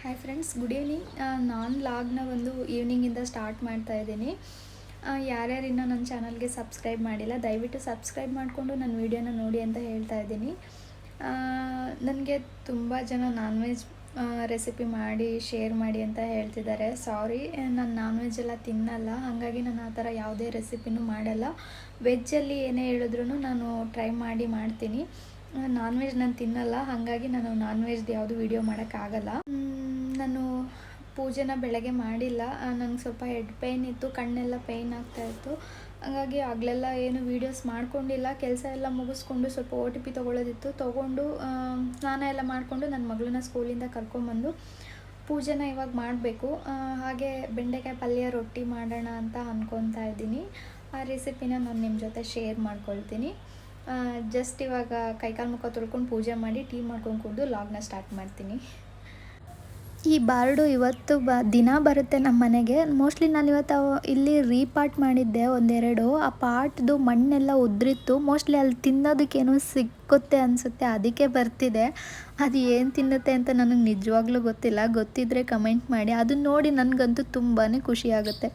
Hi friends good evening ನಾನು ಲಾಗ್ನ ಒಂದು ಈವ್ನಿಂಗಿಂದ start ಮಾಡ್ತಾ ಇದ್ದೀನಿ. ಯಾರ್ಯಾರು ಇನ್ನೂ ನನ್ನ ಚಾನಲ್ಗೆ ಸಬ್ಸ್ಕ್ರೈಬ್ ಮಾಡಿಲ್ಲ, ದಯವಿಟ್ಟು ಸಬ್ಸ್ಕ್ರೈಬ್ ಮಾಡಿಕೊಂಡು ನನ್ನ ವೀಡಿಯೋನ ನೋಡಿ ಅಂತ ಹೇಳ್ತಾ ಇದ್ದೀನಿ. ನನಗೆ ತುಂಬ ಜನ ನಾನ್ ವೆಜ್ ರೆಸಿಪಿ ಮಾಡಿ ಶೇರ್ ಮಾಡಿ ಅಂತ ಹೇಳ್ತಿದ್ದಾರೆ. ಸಾರಿ ನಾನು ನಾನ್ ವೆಜ್ ಎಲ್ಲ ತಿನ್ನಲ್ಲ. ಹಾಗಾಗಿ ನಾನು ಆ ಥರ ಯಾವುದೇ ರೆಸಿಪಿನೂ ಮಾಡಲ್ಲ. ವೆಜ್ಜಲ್ಲಿ ಏನೇ ಹೇಳಿದ್ರು ನಾನು ಟ್ರೈ ಮಾಡಿ ಮಾಡ್ತೀನಿ. ನಾನ್ ವೆಜ್ ನಾನು ತಿನ್ನಲ್ಲ, ಹಾಗಾಗಿ ನಾನು ನಾನ್ ವೆಜ್ದು ಯಾವುದು ವಿಡಿಯೋ ಮಾಡೋಕ್ಕಾಗಲ್ಲ ನಾನು ಪೂಜೆನ ಬೆಳಗ್ಗೆ ಮಾಡಿಲ್ಲ. ನನಗೆ ಸ್ವಲ್ಪ ಹೆಡ್ ಪೇಯ್ನ್ ಇತ್ತು, ಕಣ್ಣೆಲ್ಲ ಪೇಯ್ನ್ ಆಗ್ತಾಯಿತ್ತು ಹಾಗಾಗಿ ಆಗಲೆಲ್ಲ ಏನು ವೀಡಿಯೋಸ್ ಮಾಡ್ಕೊಂಡಿಲ್ಲ. ಕೆಲಸ ಎಲ್ಲ ಮುಗಿಸ್ಕೊಂಡು ಸ್ವಲ್ಪ ಓ ಟಿ ಪಿ ತೊಗೊಳ್ಳೋದಿತ್ತು ತೊಗೊಂಡು ಸ್ನಾನ ಎಲ್ಲ ಮಾಡಿಕೊಂಡು ನನ್ನ ಮಗಳನ್ನ ಸ್ಕೂಲಿಂದ ಕರ್ಕೊಂಬಂದು ಪೂಜೆನ ಇವಾಗ ಮಾಡಬೇಕು. ಹಾಗೆ ಬೆಂಡೆಕಾಯಿ ಪಲ್ಯ ರೊಟ್ಟಿ ಮಾಡೋಣ ಅಂತ ಅಂದ್ಕೊತಾ ಇದ್ದೀನಿ. ಆ ರೆಸಿಪಿನ ನಾನು ನಿಮ್ಮ ಜೊತೆ ಶೇರ್ ಮಾಡ್ಕೊಳ್ತೀನಿ. ಜಸ್ಟ್ ಇವಾಗ ಕೈಕಾಲು ಮುಖ ತೊಳ್ಕೊಂಡು ಪೂಜೆ ಮಾಡಿ ಟೀ ಮಾಡ್ಕೊಂಡು ಕುಡಿದು ಲಾಗ್ನ ಸ್ಟಾರ್ಟ್ ಮಾಡ್ತೀನಿ. ಈ ಬಾರ್ಡು ಇವತ್ತು ಬ, ದಿನ ಬರುತ್ತೆ ನಮ್ಮ ಮನೆಗೆ. ಮೋಸ್ಟ್ಲಿ ನಾನು ಇವತ್ತು ಇಲ್ಲಿ ರೀಪಾರ್ಟ್ ಮಾಡಿದ್ದೆ ಒಂದೆರಡು. ಆ ಪಾರ್ಟ್ದು ಮಣ್ಣೆಲ್ಲ ಉದ್ರಿತ್ತು. ಮೋಸ್ಟ್ಲಿ ಅಲ್ಲಿ ತಿನ್ನೋದಕ್ಕೇನೋ ಸಿಕ್ಕುತ್ತೆ ಅನಿಸುತ್ತೆ, ಅದಕ್ಕೆ ಬರ್ತಿದೆ. ಅದು ಏನು ತಿನ್ನುತ್ತೆ ಅಂತ ನನಗೆ ನಿಜವಾಗ್ಲೂ ಗೊತ್ತಿಲ್ಲ. ಗೊತ್ತಿದ್ದರೆ ಕಮೆಂಟ್ ಮಾಡಿ. ಅದನ್ನ ನೋಡಿ ನನಗಂತೂ ತುಂಬಾ ಖುಷಿ ಆಗುತ್ತೆ.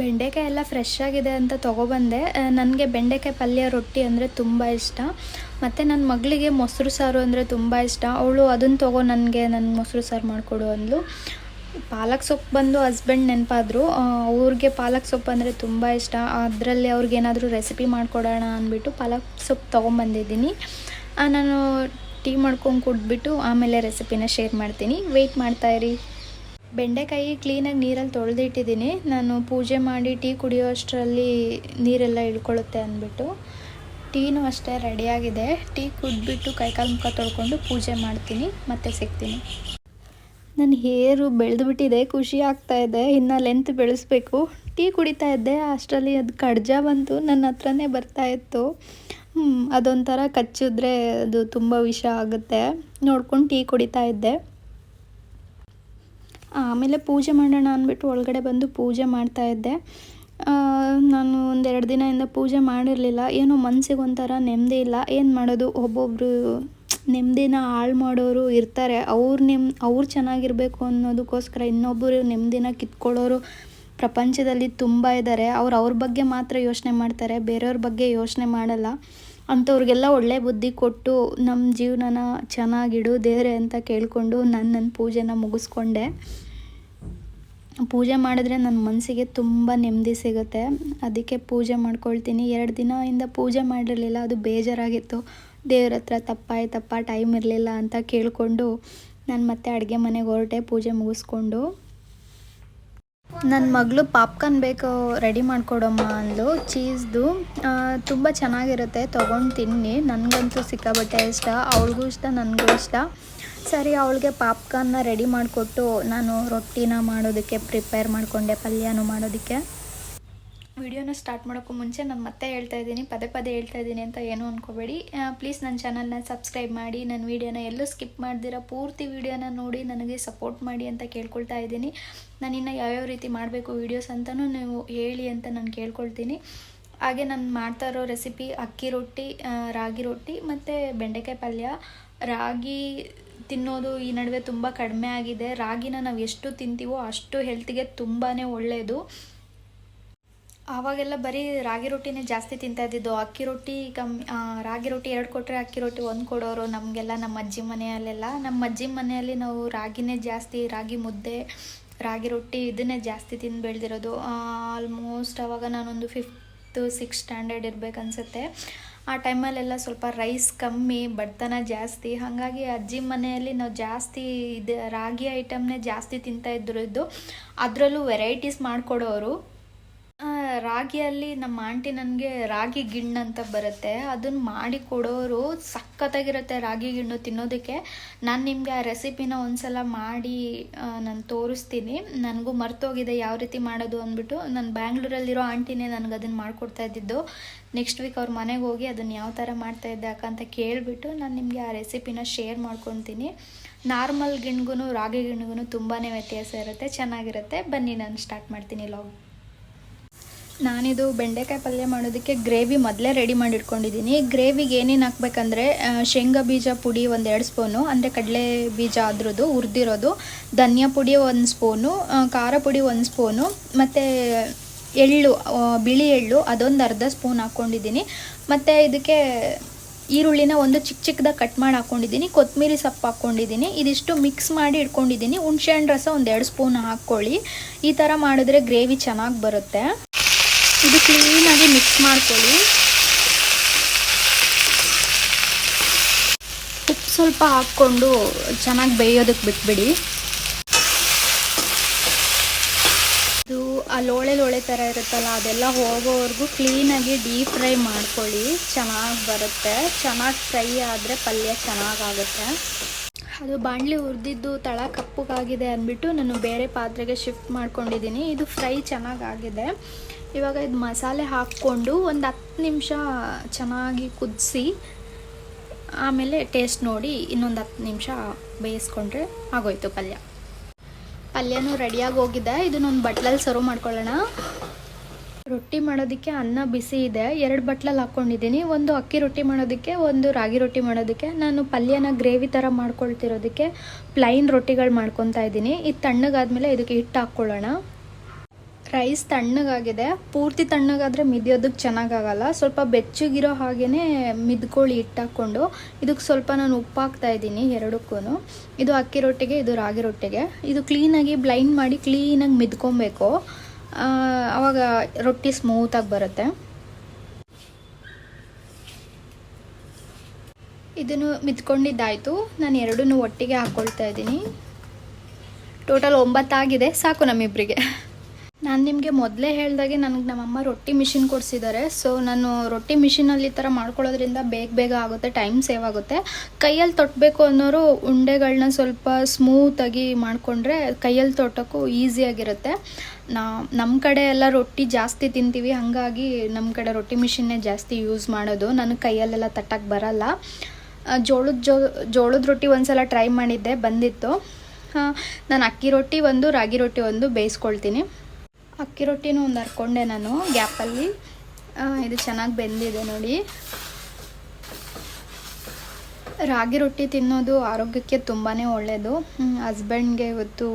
ಬೆಂಡೆಕಾಯಿ ಎಲ್ಲ ಫ್ರೆಶ್ ಆಗಿದೆ ಅಂತ ತೊಗೊಬಂದೆ. ನನಗೆ ಬೆಂಡೆಕಾಯಿ ಪಲ್ಯ ರೊಟ್ಟಿ ಅಂದರೆ ತುಂಬ ಇಷ್ಟ. ಮತ್ತು ನನ್ನ ಮಗಳಿಗೆ ಮೊಸರು ಸಾರು ಅಂದರೆ ತುಂಬ ಇಷ್ಟ. ಅವಳು ಅದನ್ನು ತೊಗೊ ನನಗೆ ನನ್ನ ಮೊಸರು ಸಾರು ಮಾಡಿಕೊಡು ಅಂದಳು ಪಾಲಕ್ ಸೊಪ್ಪು ಬಂದು ಹಸ್ಬೆಂಡ್ ನೆನಪಾದ್ರು. ಅವ್ರಿಗೆ ಪಾಲಕ್ ಸೊಪ್ಪು ಅಂದರೆ ತುಂಬ ಇಷ್ಟ. ಅದರಲ್ಲಿ ಅವ್ರಿಗೇನಾದರೂ ರೆಸಿಪಿ ಮಾಡಿಕೊಡೋಣ ಅಂದ್ಬಿಟ್ಟು ಪಾಲಕ್ ಸೊಪ್ಪು ತೊಗೊಂಬಂದಿದ್ದೀನಿ. ನಾನು ಟೀ ಮಾಡ್ಕೊಂಡು ಕುಡ್ಬಿಟ್ಟು ಆಮೇಲೆ ರೆಸಿಪಿನ ಶೇರ್ ಮಾಡ್ತೀನಿ. ವೆಯ್ಟ್ ಮಾಡ್ತಾಯಿರಿ ಬೆಂಡೆಕಾಯಿ ಕ್ಲೀನಾಗಿ ನೀರಲ್ಲಿ ತೊಳೆದಿಟ್ಟಿದ್ದೀನಿ. ನಾನು ಪೂಜೆ ಮಾಡಿ ಟೀ ಕುಡಿಯೋ ಅಷ್ಟರಲ್ಲಿ ನೀರೆಲ್ಲ ಇಳ್ಕೊಳ್ಳುತ್ತೆ ಅಂದ್ಬಿಟ್ಟು ಟೀನೂ ಅಷ್ಟೇ ರೆಡಿಯಾಗಿದೆ. ಟೀ ಕುಡಿದ್ಬಿಟ್ಟು ಕೈಕಾಲು ಮುಖ ತೊಳ್ಕೊಂಡು ಪೂಜೆ ಮಾಡ್ತೀನಿ, ಮತ್ತೆ ಸಿಗ್ತೀನಿ. ನನ್ನ ಹೇರು ಬೆಳೆದುಬಿಟ್ಟಿದೆ, ಖುಷಿ ಆಗ್ತಾ ಇದೆ, ಇನ್ನು ಲೆಂತ್ ಬೆಳೆಸ್ಬೇಕು. ಟೀ ಕುಡಿತಾ ಇದ್ದೆ, ಅಷ್ಟರಲ್ಲಿ ಅದು ಕಡ್ಜ ಬಂತು, ನನ್ನ ಹತ್ರನೇ ಬರ್ತಾ ಇತ್ತು. ಅದೊಂಥರ ಕಚ್ಚಿದ್ರೆ ಅದು ತುಂಬ ವಿಷ ಆಗುತ್ತೆ. ನೋಡ್ಕೊಂಡು ಟೀ ಕುಡಿತಾ ಇದ್ದೆ. ಆಮೇಲೆ ಪೂಜೆ ಮಾಡೋಣ ಅಂದ್ಬಿಟ್ಟು ಒಳಗಡೆ ಬಂದು ಪೂಜೆ ಮಾಡ್ತಾ ಇದ್ದೆ. ನಾನು ಒಂದೆರಡು ದಿನದಿಂದ ಪೂಜೆ ಮಾಡಿರಲಿಲ್ಲ. ಏನೋ ಮನಸ್ಸಿಗೆ ಒಂಥರ ನೆಮ್ಮದಿ ಇಲ್ಲ. ಏನು ಮಾಡೋದು? ಒಬ್ಬೊಬ್ಬರು ನೆಮ್ಮದಿನ ಹಾಳು ಮಾಡೋರು ಇರ್ತಾರೆ. ಅವ್ರು ನೆಮ್, ಅವ್ರು ಚೆನ್ನಾಗಿರಬೇಕು ಅನ್ನೋದಕ್ಕೋಸ್ಕರ ಇನ್ನೊಬ್ಬರು ನೆಮ್ಮದಿನ ಕಿತ್ಕೊಳ್ಳೋರು ಪ್ರಪಂಚದಲ್ಲಿ ತುಂಬ ಇದ್ದಾರೆ ಅವ್ರು ಅವ್ರ ಬಗ್ಗೆ ಮಾತ್ರ ಯೋಚನೆ ಮಾಡ್ತಾರೆ. ಬೇರೆಯವ್ರ ಬಗ್ಗೆ ಯೋಚನೆ ಮಾಡಲ್ಲ. ಅಂಥವ್ರಿಗೆಲ್ಲ ಒಳ್ಳೆ ಬುದ್ಧಿ ಕೊಟ್ಟು ನಮ್ಮ ಜೀವನನ ಚೆನ್ನಾಗಿಡು, ದೇವ್ರೆ ಅಂತ ಕೇಳಿಕೊಂಡು ನನ್ನ ನನ್ನ ಪೂಜೆನ ಮುಗಿಸ್ಕೊಂಡೆ. ಪೂಜೆ ಮಾಡಿದ್ರೆ ನನ್ನ ಮನಸ್ಸಿಗೆ ತುಂಬ ನೆಮ್ಮದಿ ಸಿಗುತ್ತೆ. ಅದಕ್ಕೆ ಪೂಜೆ ಮಾಡ್ಕೊಳ್ತೀನಿ. ಎರಡು ದಿನದಿಂದ ಪೂಜೆ ಮಾಡಿರಲಿಲ್ಲ, ಅದು ಬೇಜಾರಾಗಿತ್ತು. ದೇವ್ರ ಹತ್ರ ತಪ್ಪಾಯ್ತಪ್ಪ ಟೈಮ್ ಇರಲಿಲ್ಲ ಅಂತ ಕೇಳಿಕೊಂಡು ನಾನು ಮತ್ತೆ ಅಡುಗೆ ಮನೆಗೆ ಹೊರಟೆ ಪೂಜೆ ಮುಗಿಸ್ಕೊಂಡು. ನನ್ನ ಮಗಳು ಪಾಪ್ಕಾರ್ನ್ ಬೇಕು, ರೆಡಿ ಮಾಡಿಕೊಡಮ್ಮ ಅಂದ್ಲು. ಚೀಸ್ದು ತುಂಬ ಚೆನ್ನಾಗಿರುತ್ತೆ. ತೊಗೊಂಡು ತಿನ್ನಿ. ನನಗಂತೂ ಸಿಕ್ಕಾಬಟ್ಟೆ ಇಷ್ಟ. ಅವಳಿಗೂ ಇಷ್ಟ, ನನಗೂ ಇಷ್ಟ. ಸರಿ ಅವಳಿಗೆ ಪಾಪ್ಕಾರ್ನ ರೆಡಿ ಮಾಡಿಕೊಟ್ಟು ನಾನು ರೊಟ್ಟಿನ ಮಾಡೋದಕ್ಕೆ ಪ್ರಿಪೇರ್ ಮಾಡಿಕೊಂಡೆ, ಪಲ್ಯನೂ ಮಾಡೋದಕ್ಕೆ. ವಿಡಿಯೋನ ಸ್ಟಾರ್ಟ್ ಮಾಡೋಕ್ಕೂ ಮುಂಚೆ ನಾನು ಮತ್ತೆ ಹೇಳ್ತಾ ಇದ್ದೀನಿ, ಪದೇ ಪದೇ ಹೇಳ್ತಾ ಇದ್ದೀನಿ ಅಂತ ಏನೂ ಅಂದ್ಕೋಬೇಡಿ ಪ್ಲೀಸ್ ನನ್ನ ಚಾನಲ್ನ ಸಬ್ಸ್ಕ್ರೈಬ್ ಮಾಡಿ ನನ್ನ ವೀಡಿಯೋನ ಎಲ್ಲೂ ಸ್ಕಿಪ್ ಮಾಡ್ದಿರ, ಪೂರ್ತಿ ವೀಡಿಯೋನ ನೋಡಿ, ನನಗೆ ಸಪೋರ್ಟ್ ಮಾಡಿ ಅಂತ ಕೇಳ್ಕೊಳ್ತಾ ಇದ್ದೀನಿ. ನಾನು ಇನ್ನು ಯಾವ್ಯಾವ ರೀತಿ ಮಾಡಬೇಕು ವೀಡಿಯೋಸ್ ಅಂತಲೂ ನೀವು ಹೇಳಿ ಅಂತ ನಾನು ಕೇಳ್ಕೊಳ್ತೀನಿ. ಹಾಗೆ ನಾನು ಮಾಡ್ತಾ ಇರೋ ರೆಸಿಪಿ ಅಕ್ಕಿ ರೊಟ್ಟಿ ರಾಗಿ ರೊಟ್ಟಿ ಮತ್ತು ಬೆಂಡೆಕಾಯಿ ಪಲ್ಯ. ರಾಗಿ ತಿನ್ನೋದು ಈ ನಡುವೆ ತುಂಬ ಕಡಿಮೆ ಆಗಿದೆ. ರಾಗಿನ ನಾವು ಎಷ್ಟು ತಿಂತೀವೋ ಅಷ್ಟು ಹೆಲ್ತಿಗೆ ತುಂಬಾ ಒಳ್ಳೆಯದು ಆವಾಗೆಲ್ಲ ಬರೀ ರಾಗಿ ರೊಟ್ಟಿನೇ ಜಾಸ್ತಿ ತಿಂತಾ ಇದ್ದಿದ್ದು. ಅಕ್ಕಿ ರೊಟ್ಟಿ ಕಮ್ಮಿ ರಾಗಿ ರೊಟ್ಟಿ ಎರಡು ಕೊಟ್ಟರೆ ಅಕ್ಕಿ ರೊಟ್ಟಿ ಒಂದು ಕೊಡೋರು ನಮಗೆಲ್ಲ ನಮ್ಮ ಅಜ್ಜಿ ಮನೆಯಲ್ಲೆಲ್ಲ. ನಮ್ಮ ಅಜ್ಜಿ ಮನೆಯಲ್ಲಿ ನಾವು ರಾಗಿನೇ ಜಾಸ್ತಿ, ರಾಗಿ ಮುದ್ದೆ, ರಾಗಿ ರೊಟ್ಟಿ ಇದನ್ನೇ ಜಾಸ್ತಿ ತಿಂದು ಬೆಳೆದಿರೋದು. ಆಲ್ಮೋಸ್ಟ್ ಅವಾಗ ನಾನೊಂದು ಫಿಫ್ತ್ ಸಿಕ್ಸ್ ಸ್ಟ್ಯಾಂಡರ್ಡ್ ಇರ್ಬೇಕು ಅನ್ಸುತ್ತೆ ಆ ಟೈಮಲ್ಲೆಲ್ಲ ಸ್ವಲ್ಪ ರೈಸ್ ಕಮ್ಮಿ, ಬಡತನ ಜಾಸ್ತಿ. ಹಾಗಾಗಿ ಅಜ್ಜಿ ಮನೆಯಲ್ಲಿ ನಾವು ಜಾಸ್ತಿ ಇದು ರಾಗಿ ಐಟಮ್ನೇ ಜಾಸ್ತಿ ತಿಂತಾ ಇದ್ರು ಇದ್ದು ಅದರಲ್ಲೂ ವೆರೈಟೀಸ್ ಮಾಡಿಕೊಡೋರು. ರಾಗಿಯಲ್ಲಿ ನಮ್ಮ ಆಂಟಿ ನನಗೆ ರಾಗಿ ಗಿಣ್ಣು ಅಂತ ಬರುತ್ತೆ. ಅದನ್ನು ಮಾಡಿ ಕೊಡೋರು ಸಖತ್ತಾಗಿರುತ್ತೆ ರಾಗಿ ಗಿಣ್ಣು ತಿನ್ನೋದಕ್ಕೆ. ನಾನು ನಿಮಗೆ ಆ ರೆಸಿಪಿನ ಒಂದ್ಸಲ ಮಾಡಿ ನಾನು ತೋರಿಸ್ತೀನಿ. ನನಗೂ ಮರ್ತೋಗಿದೆ ಯಾವ ರೀತಿ ಮಾಡೋದು ಅಂದ್ಬಿಟ್ಟು ನಾನು ಬ್ಯಾಂಗ್ಳೂರಲ್ಲಿರೋ ಆಂಟಿನೇ ನನಗೆ ಅದನ್ನು ಮಾಡಿಕೊಡ್ತಾ ಇದ್ದಿದ್ದು. ನೆಕ್ಸ್ಟ್ ವೀಕ್ ಅವ್ರ ಮನೆಗೆ ಹೋಗಿ ಅದನ್ನು ಯಾವ ಥರ ಮಾಡ್ತಾ ಇದ್ದೆ ಅಕ್ಕ ಅಂತ ಕೇಳಿಬಿಟ್ಟು ನಾನು ನಿಮಗೆ ಆ ರೆಸಿಪಿನ ಶೇರ್ ಮಾಡ್ಕೊತೀನಿ. ನಾರ್ಮಲ್ ಗಿಣ್ಗೂ ರಾಗಿ ಗಿಣ್ಗೂ ತುಂಬಾ ವ್ಯತ್ಯಾಸ ಇರುತ್ತೆ, ಚೆನ್ನಾಗಿರುತ್ತೆ. ಬನ್ನಿ, ನಾನು ಸ್ಟಾರ್ಟ್ ಮಾಡ್ತೀನಿ ಲಾಗ್ ನಾನಿದು ಬೆಂಡೆಕಾಯಿ ಪಲ್ಯ ಮಾಡೋದಕ್ಕೆ ಗ್ರೇವಿ ಮೊದಲೇ ರೆಡಿ ಮಾಡಿ ಇಟ್ಕೊಂಡಿದ್ದೀನಿ ಗ್ರೇವಿಗೆ ಏನೇನು ಹಾಕ್ಬೇಕಂದ್ರೆ ಶೇಂಗಾ ಬೀಜ ಪುಡಿ ಒಂದು ಎರಡು ಸ್ಪೂನು, ಅಂದರೆ ಕಡಲೆ ಬೀಜ ಅದ್ರದ್ದು ಹುರಿದಿರೋದು, ಧನಿಯಾ ಪುಡಿ ಒಂದು ಸ್ಪೂನು ಖಾರ ಪುಡಿ ಒಂದು ಸ್ಪೂನು, ಮತ್ತು ಎಳ್ಳು ಬಿಳಿ ಎಳ್ಳು ಅದೊಂದು ಅರ್ಧ ಸ್ಪೂನ್ ಹಾಕ್ಕೊಂಡಿದ್ದೀನಿ ಮತ್ತು ಇದಕ್ಕೆ ಈರುಳ್ಳಿನ ಒಂದು ಚಿಕ್ಕ ಚಿಕ್ಕದಾಗಿ ಕಟ್ ಮಾಡಿ ಹಾಕ್ಕೊಂಡಿದ್ದೀನಿ ಕೊತ್ತಂಬರಿ ಸೊಪ್ಪು ಹಾಕ್ಕೊಂಡಿದ್ದೀನಿ ಇದಿಷ್ಟು ಮಿಕ್ಸ್ ಮಾಡಿ ಇಟ್ಕೊಂಡಿದ್ದೀನಿ. ಹುಣಸೆಹಣ್ಣು ರಸ ಒಂದು ಎರಡು ಸ್ಪೂನ್ ಹಾಕ್ಕೊಳ್ಳಿ. ಈ ಥರ ಮಾಡಿದ್ರೆ ಗ್ರೇವಿ ಚೆನ್ನಾಗಿ ಬರುತ್ತೆ. ಇದು ಕ್ಲೀನಾಗಿ ಮಿಕ್ಸ್ ಮಾಡ್ಕೊಳ್ಳಿ. ಉಪ್ಪು ಸ್ವಲ್ಪ ಹಾಕ್ಕೊಂಡು ಚೆನ್ನಾಗಿ ಬೇಯೋದಕ್ಕೆ ಬಿಟ್ಬಿಡಿ. ಇದು ಆ ಲೋಳೆ ಲೋಳೆ ಥರ ಇರುತ್ತಲ್ಲ, ಅದೆಲ್ಲ ಹೋಗೋವರೆಗೂ ಕ್ಲೀನಾಗಿ ಡೀಪ್ ಫ್ರೈ ಮಾಡ್ಕೊಳ್ಳಿ. ಚೆನ್ನಾಗಿ ಬರುತ್ತೆ. ಚೆನ್ನಾಗಿ ಫ್ರೈ ಆದರೆ ಪಲ್ಯ ಚೆನ್ನಾಗಾಗುತ್ತೆ ಅದು ಬಾಣಲಿ ಹುರಿದಿದ್ದು ತಳ ಕಪ್ಪಗಾಗಿದೆ ಅಂದ್ಬಿಟ್ಟು ನಾನು ಬೇರೆ ಪಾತ್ರೆಗೆ ಶಿಫ್ಟ್ ಮಾಡ್ಕೊಂಡಿದ್ದೀನಿ. ಇದು ಫ್ರೈ ಚೆನ್ನಾಗಾಗಿದೆ. ಇವಾಗ ಇದು ಮಸಾಲೆ ಹಾಕ್ಕೊಂಡು ಒಂದು ಹತ್ತು ನಿಮಿಷ ಚೆನ್ನಾಗಿ ಕುದಿಸಿ, ಆಮೇಲೆ ಟೇಸ್ಟ್ ನೋಡಿ ಇನ್ನೊಂದು ಹತ್ತು ನಿಮಿಷ ಬೇಯಿಸ್ಕೊಂಡ್ರೆ ಆಗೋಯ್ತು ಪಲ್ಯ. ಪಲ್ಯನೂ ರೆಡಿಯಾಗಿ ಹೋಗಿದೆ. ಇದನ್ನೊಂದು ಬಟ್ಲಲ್ಲಿ ಸರ್ವ್ ಮಾಡ್ಕೊಳ್ಳೋಣ. ರೊಟ್ಟಿ ಮಾಡೋದಕ್ಕೆ ಅನ್ನ ಬಿಸಿ ಇದೆ. ಎರಡು ಬಟ್ಲಲ್ಲಿ ಹಾಕ್ಕೊಂಡಿದ್ದೀನಿ ಒಂದು ಅಕ್ಕಿ ರೊಟ್ಟಿ ಮಾಡೋದಕ್ಕೆ, ಒಂದು ರಾಗಿ ರೊಟ್ಟಿ ಮಾಡೋದಕ್ಕೆ. ನಾನು ಪಲ್ಯನ ಗ್ರೇವಿ ಥರ ಮಾಡ್ಕೊಳ್ತಿರೋದಕ್ಕೆ ಪ್ಲೈನ್ ರೊಟ್ಟಿಗಳು ಮಾಡ್ಕೊತಾ ಇದ್ದೀನಿ. ಇದು ತಣ್ಣಗಾದ್ಮೇಲೆ ಇದಕ್ಕೆ ಹಿಟ್ಟು ಹಾಕ್ಕೊಳ್ಳೋಣ. ರೈಸ್ ತಣ್ಣಗಾಗಿದೆ. ಪೂರ್ತಿ ತಣ್ಣಗಾದರೆ ಮಿದಿಯೋದಕ್ಕೆ ಚೆನ್ನಾಗಾಗಲ್ಲ. ಸ್ವಲ್ಪ ಬೆಚ್ಚಗಿರೋ ಹಾಗೇ ಮಿದ್ಕೊಳ್ಳಿ ಹಿಟ್ಟು ಹಾಕ್ಕೊಂಡು. ಇದಕ್ಕೆ ಸ್ವಲ್ಪ ನಾನು ಉಪ್ಪು ಹಾಕ್ತಾ ಇದ್ದೀನಿ ಎರಡಕ್ಕೂ ಇದು ಅಕ್ಕಿ ರೊಟ್ಟಿಗೆ, ಇದು ರಾಗಿ ರೊಟ್ಟಿಗೆ. ಇದು ಕ್ಲೀನಾಗಿ ಬ್ಲೈಂಡ್ ಮಾಡಿ ಕ್ಲೀನಾಗಿ ಮಿದ್ಕೊಬೇಕು. ಆವಾಗ ರೊಟ್ಟಿ ಸ್ಮೂತಾಗಿ ಬರುತ್ತೆ. ಇದನ್ನು ಮಿದ್ಕೊಂಡಿದ್ದಾಯಿತು ನಾನು ಎರಡನ್ನೂ ಒಟ್ಟಿಗೆ ಹಾಕ್ಕೊಳ್ತಾ ಇದ್ದೀನಿ. ಟೋಟಲ್ ಒಂಬತ್ತಾಗಿದೆ. ಸಾಕು ನಮ್ಮಿಬ್ಬರಿಗೆ ನಾನು ನಿಮಗೆ ಮೊದಲೇ ಹೇಳಿದಾಗೆ ನನಗೆ ನಮ್ಮಮ್ಮ ರೊಟ್ಟಿ ಮಿಷಿನ್ ಕೊಡಿಸಿದ್ದಾರೆ ಸೊ ನಾನು ರೊಟ್ಟಿ ಮಿಷಿನಲ್ಲಿ ಈ ಥರ ಮಾಡ್ಕೊಳ್ಳೋದ್ರಿಂದ ಬೇಗ ಬೇಗ ಆಗುತ್ತೆ, ಟೈಮ್ ಸೇವ್ ಆಗುತ್ತೆ. ಕೈಯಲ್ಲಿ ತೊಟ್ಟಬೇಕು ಅನ್ನೋರು ಉಂಡೆಗಳನ್ನ ಸ್ವಲ್ಪ ಸ್ಮೂತಾಗಿ ಮಾಡಿಕೊಂಡ್ರೆ ಕೈಯಲ್ಲಿ ತೊಟ್ಟೋಕ್ಕೂ ಈಸಿಯಾಗಿರುತ್ತೆ ನಾ ನಮ್ಮ ಕಡೆ ಎಲ್ಲ ರೊಟ್ಟಿ ಜಾಸ್ತಿ ತಿಂತೀವಿ, ಹಾಗಾಗಿ ನಮ್ಮ ಕಡೆ ರೊಟ್ಟಿ ಮಿಷಿನ್ನೇ ಜಾಸ್ತಿ ಯೂಸ್ ಮಾಡೋದು. ನನಗೆ ಕೈಯಲ್ಲೆಲ್ಲ ತಟ್ಟಕ್ಕೆ ಬರಲ್ಲ. ಜೋಳದ ಜೋ, ಜೋಳದ ರೊಟ್ಟಿ ಒಂದ್ಸಲ ಟ್ರೈ ಮಾಡಿದ್ದೆ, ಬಂದಿತ್ತು. ನಾನು ಅಕ್ಕಿ ರೊಟ್ಟಿ ಒಂದು, ರಾಗಿ ರೊಟ್ಟಿ ಒಂದು ಬೇಯಿಸ್ಕೊಳ್ತೀನಿ. ಅಕ್ಕಿ ರೊಟ್ಟಿನೂ ಒಂದು ಹರ್ಕೊಂಡೆ ನಾನು ಗ್ಯಾಪಲ್ಲಿ. ಇದು ಚೆನ್ನಾಗಿ ಬೆಂದಿದೆ ನೋಡಿ. ರಾಗಿ ರೊಟ್ಟಿ ತಿನ್ನೋದು ಆರೋಗ್ಯಕ್ಕೆ ತುಂಬಾ ಒಳ್ಳೆಯದು ಹಸ್ಬೆಂಡ್ಗೆ ಇವತ್ತು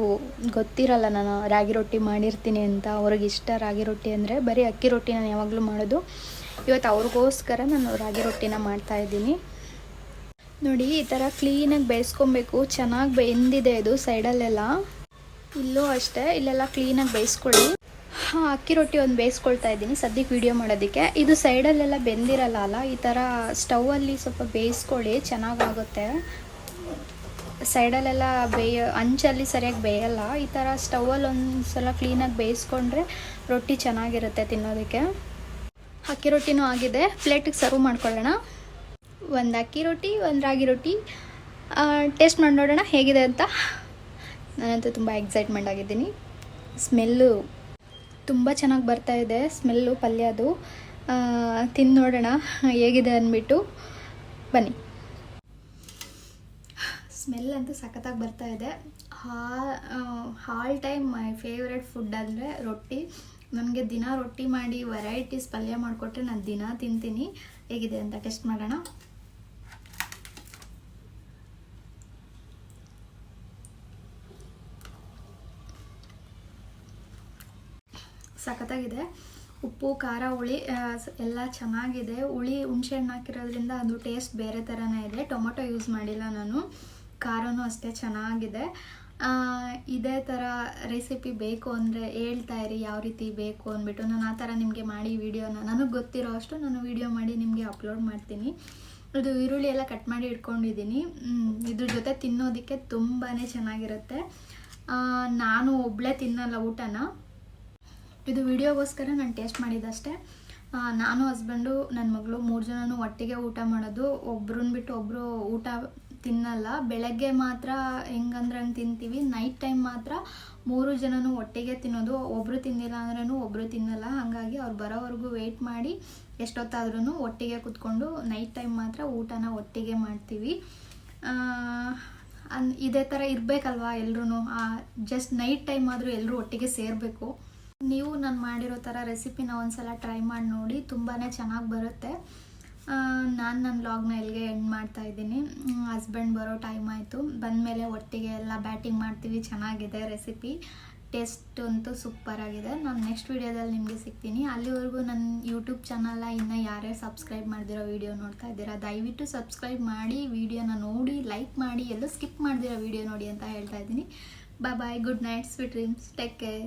ಗೊತ್ತಿರಲ್ಲ ನಾನು ರಾಗಿ ರೊಟ್ಟಿ ಮಾಡಿರ್ತೀನಿ ಅಂತ. ಅವ್ರಿಗೆ ಇಷ್ಟ ರಾಗಿ ರೊಟ್ಟಿ ಅಂದರೆ ಬರೀ ಅಕ್ಕಿ ರೊಟ್ಟಿ ನಾನು ಯಾವಾಗಲೂ ಮಾಡೋದು. ಇವತ್ತು ಅವ್ರಿಗೋಸ್ಕರ ನಾನು ರಾಗಿ ರೊಟ್ಟಿನ ಮಾಡ್ತಾ ಇದ್ದೀನಿ. ನೋಡಿ, ಈ ಥರ ಕ್ಲೀನಾಗಿ ಬೇಯಿಸ್ಕೊಬೇಕು. ಚೆನ್ನಾಗಿ ಬೆಂದಿದೆ ಇದು ಸೈಡಲ್ಲೆಲ್ಲ. ಇಲ್ಲೂ ಅಷ್ಟೇ, ಇಲ್ಲೆಲ್ಲ ಕ್ಲೀನಾಗಿ ಬೇಯಿಸ್ಕೊಳ್ಳಿ. ಹಾಂ, ಅಕ್ಕಿ ರೊಟ್ಟಿ ಒಂದು ಬೇಯಿಸ್ಕೊಳ್ತಾ ಇದ್ದೀನಿ ಸದ್ಯಕ್ಕೆ ವಿಡಿಯೋ ಮಾಡೋದಕ್ಕೆ. ಇದು ಸೈಡಲ್ಲೆಲ್ಲ ಬೆಂದಿರಲ್ಲ ಅಲ್ಲ? ಈ ಥರ ಸ್ಟವಲ್ಲಿ ಸ್ವಲ್ಪ ಬೇಯಿಸ್ಕೊಳ್ಳಿ, ಚೆನ್ನಾಗಾಗುತ್ತೆ. ಸೈಡಲ್ಲೆಲ್ಲ ಬೇಯ, ಅಂಚಲ್ಲಿ ಸರಿಯಾಗಿ ಬೇಯಲ್ಲ. ಈ ಥರ ಸ್ಟವಲ್ಲಿ ಒಂದು ಸಲ ಕ್ಲೀನಾಗಿ ಬೇಯಿಸ್ಕೊಂಡ್ರೆ ರೊಟ್ಟಿ ಚೆನ್ನಾಗಿರುತ್ತೆ ತಿನ್ನೋದಕ್ಕೆ. ಅಕ್ಕಿ ರೊಟ್ಟಿನೂ ಆಗಿದೆ. ಪ್ಲೇಟಿಗೆ ಸರ್ವ್ ಮಾಡ್ಕೊಳ್ಳೋಣ. ಒಂದು ಅಕ್ಕಿ ರೊಟ್ಟಿ, ಒಂದು ರಾಗಿ ರೊಟ್ಟಿ. ಟೇಸ್ಟ್ ಮಾಡಿ ನೋಡೋಣ ಹೇಗಿದೆ ಅಂತ. ನಾನಂತೂ ತುಂಬ ಎಕ್ಸೈಟ್ಮೆಂಟ್ ಆಗಿದ್ದೀನಿ. ಸ್ಮೆಲ್ಲು ತುಂಬ ಚೆನ್ನಾಗಿ ಬರ್ತಾ ಇದೆ, ಸ್ಮೆಲ್ಲು ಪಲ್ಯದು ತಿಂದು ನೋಡೋಣ, ಹೇಗಿದೆ ಅಂದ್ಬಿಟ್ಟು. ಬನ್ನಿ. ಸ್ಮೆಲ್ ಅಂತೂ ಸಖತ್ತಾಗಿ ಬರ್ತಾ ಇದೆ. ಹಾ all time my favourite food ಅಂದರೆ ರೊಟ್ಟಿ. ನನಗೆ ದಿನ ರೊಟ್ಟಿ ಮಾಡಿ, ವೆರೈಟೀಸ್ ಪಲ್ಯ ಮಾಡಿಕೊಟ್ರೆ ನಾನು ದಿನ ತಿಂತೀನಿ. ಹೇಗಿದೆ ಅಂತ ಟೆಸ್ಟ್ ಮಾಡೋಣ. ಸಖತ್ತಾಗಿದೆ. ಉಪ್ಪು, ಖಾರ, ಹುಳಿ ಎಲ್ಲ ಚೆನ್ನಾಗಿದೆ. ಹುಳಿ, ಹುಣಸೆ ಹಣ್ಣು ಹಾಕಿರೋದ್ರಿಂದ ಅದು ಟೇಸ್ಟ್ ಬೇರೆ ಥರನೇ ಇದೆ. ಟೊಮೊಟೊ ಯೂಸ್ ಮಾಡಿಲ್ಲ ನಾನು. ಖಾರನೂ ಅಷ್ಟೇ ಚೆನ್ನಾಗಿದೆ. ಇದೇ ಥರ ರೆಸಿಪಿ ಬೇಕು ಅಂದರೆ ಹೇಳ್ತಾ ಇರಿ, ಯಾವ ರೀತಿ ಬೇಕು ಅಂದ್ಬಿಟ್ಟು. ನಾನು ಆ ಥರ ನಿಮಗೆ ಮಾಡಿ ವೀಡಿಯೋನ, ನನಗೆ ಗೊತ್ತಿರೋ ಅಷ್ಟು ನಾನು ವಿಡಿಯೋ ಮಾಡಿ ನಿಮಗೆ ಅಪ್ಲೋಡ್ ಮಾಡ್ತೀನಿ. ಇದು ಈರುಳ್ಳಿ ಎಲ್ಲ ಕಟ್ ಮಾಡಿ ಇಟ್ಕೊಂಡಿದ್ದೀನಿ. ಇದ್ರ ಜೊತೆ ತಿನ್ನೋದಕ್ಕೆ ತುಂಬಾ ಚೆನ್ನಾಗಿರುತ್ತೆ. ನಾನು ಒಬ್ಬಳೇ ತಿನ್ನಲ್ಲ ಊಟನ. ಇದು ವಿಡಿಯೋಗೋಸ್ಕರ ನಾನು ಟೇಸ್ಟ್ ಮಾಡಿದ್ದಷ್ಟೇ ನಾನು ಹಸ್ಬೆಂಡು ನನ್ನ ಮಗಳು ಮೂರು ಜನನೂ ಒಟ್ಟಿಗೆ ಊಟ ಮಾಡೋದು. ಒಬ್ರನ್ನ ಬಿಟ್ಟು ಒಬ್ಬರು ಊಟ ತಿನ್ನಲ್ಲ. ಬೆಳಗ್ಗೆ ಮಾತ್ರ ಹೆಂಗಂದ್ರೆ ಹಂಗೆ ತಿಂತೀವಿ. ನೈಟ್ ಟೈಮ್ ಮಾತ್ರ ಮೂರು ಜನನೂ ಒಟ್ಟಿಗೆ ತಿನ್ನೋದು. ಒಬ್ಬರು ತಿಂದಿಲ್ಲ ಅಂದ್ರೂ ಒಬ್ಬರು ತಿನ್ನಲ್ಲ. ಹಾಗಾಗಿ ಅವ್ರು ಬರೋವರೆಗೂ ವೆಯ್ಟ್ ಮಾಡಿ ಎಷ್ಟೊತ್ತಾದ್ರೂ ಒಟ್ಟಿಗೆ ಕುತ್ಕೊಂಡು ನೈಟ್ ಟೈಮ್ ಮಾತ್ರ ಊಟನ ಒಟ್ಟಿಗೆ ಮಾಡ್ತೀವಿ. ಅನ್, ಇದೇ ಥರ ಇರಬೇಕಲ್ವಾ ಎಲ್ಲರೂ ಜಸ್ಟ್ ನೈಟ್ ಟೈಮ್ ಆದರೂ ಎಲ್ಲರೂ ಒಟ್ಟಿಗೆ ಸೇರಬೇಕು. ನೀವು ನಾನು ಮಾಡಿರೋ ಥರ ರೆಸಿಪಿನ ಒಂದ್ಸಲ ಟ್ರೈ ಮಾಡಿ ನೋಡಿ ತುಂಬಾ ಚೆನ್ನಾಗಿ ಬರುತ್ತೆ. ನಾನು ನನ್ನ ಲಾಗ್ನ ಎಲ್ಲಿಗೆ ಎಂಡ್ ಮಾಡ್ತಾ ಇದ್ದೀನಿ. ಹಸ್ಬೆಂಡ್ ಬರೋ ಟೈಮ್ ಆಯಿತು. ಬಂದಮೇಲೆ ಒಟ್ಟಿಗೆ ಎಲ್ಲ ಬ್ಯಾಟಿಂಗ್ ಮಾಡ್ತೀವಿ. ಚೆನ್ನಾಗಿದೆ ರೆಸಿಪಿ ಟೇಸ್ಟ್ ಅಂತೂ ಸೂಪರ್ ಆಗಿದೆ. ನಾನು ನೆಕ್ಸ್ಟ್ ವೀಡಿಯೋದಲ್ಲಿ ನಿಮಗೆ ಸಿಗ್ತೀನಿ. ಅಲ್ಲಿವರೆಗೂ ನನ್ನ ಯೂಟ್ಯೂಬ್ ಚಾನಲ್ನ ಇನ್ನು ಯಾರ್ಯಾರು ಸಬ್ಸ್ಕ್ರೈಬ್ ಮಾಡಿದಿರೋ ವೀಡಿಯೋ ನೋಡ್ತಾ ಇದ್ದೀರಾ, ದಯವಿಟ್ಟು ಸಬ್ಸ್ಕ್ರೈಬ್ ಮಾಡಿ ವೀಡಿಯೋನ ನೋಡಿ ಲೈಕ್ ಮಾಡಿ, ಎಲ್ಲೂ ಸ್ಕಿಪ್ ಮಾಡಿದಿರೋ ವೀಡಿಯೋ ನೋಡಿ ಅಂತ ಹೇಳ್ತಾ ಇದ್ದೀನಿ. Bye bye good night sweet dreams take care